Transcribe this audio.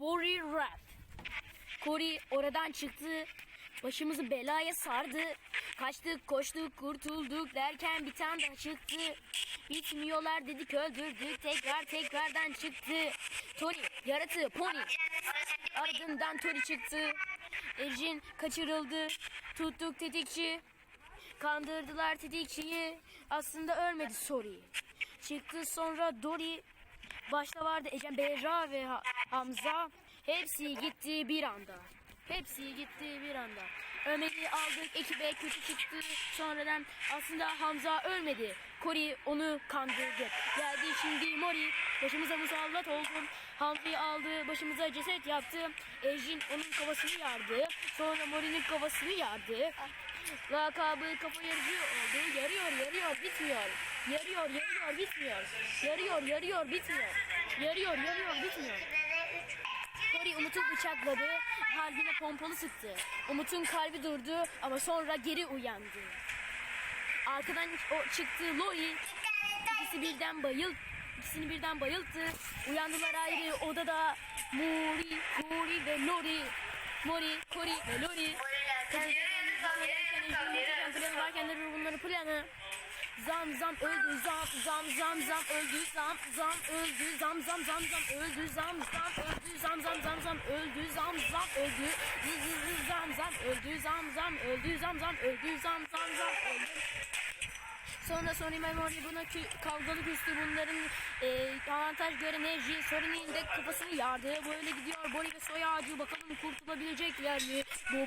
Bori Rap. Cory oradan çıktı. Başımızı belaya sardı. Kaçtık koştuk kurtulduk derken bir tane daha çıktı. Bitmiyorlar dedik öldürdük tekrar tekrardan çıktı. Tony yaratığı pony. Ardından Tori çıktı. Ejin kaçırıldı. Tuttuk tetikçi. Kandırdılar tetikçiyi. Aslında ölmedi Sori. Çıktı sonra Dori. Başta vardı Ecem Berra ve Ha- Hamza. Hepsi gitti bir anda. Hepsi gitti bir anda. Ömer'i aldık ekibe kötü çıktı. Sonradan aslında Hamza ölmedi. Kori onu kandırdı. Geldi Mori. Başımıza musallat oldum. Hamza'yı aldı. Başımıza ceset yaptı. Ejin onun kafasını yardı. Sonra Mori'nin kafasını yardı. Lakabı kafa yarıcı oldu. Yarıyor yarıyor bitmiyor. Yarıyor yarıyor bitmiyor. Yarıyor yarıyor bitmiyor. Yarıyor yarıyor bitmiyor. Cory Umut'u bıçakladı. Kalbine pompalı sıktı. Umut'un kalbi durdu ama sonra geri uyandı. Arkadan o çıktı Lori. İkisi birden bayıl, ikisini birden bayılttı. Uyandılar ayrı odada. Mori, Cory ve Lori. Mori, Cory ve Lori. Varken de bunların planı. Zam zam öldü zam zam zam zam öldü zam zam öldü zam zam zam zam öldü zam zam öldü zam zam zam zam öldü zam zam öldü zam zam öldü zam zam öldü zam zam öldü zam zam zam öldü Sonra Sony Memory buna kü- kavgalı küstü bunların e, avantaj gören Neji Sony'nin de kafasını yardı. Böyle gidiyor Bori ve Soy Ağacı bakalım kurtulabilecekler mi? Bu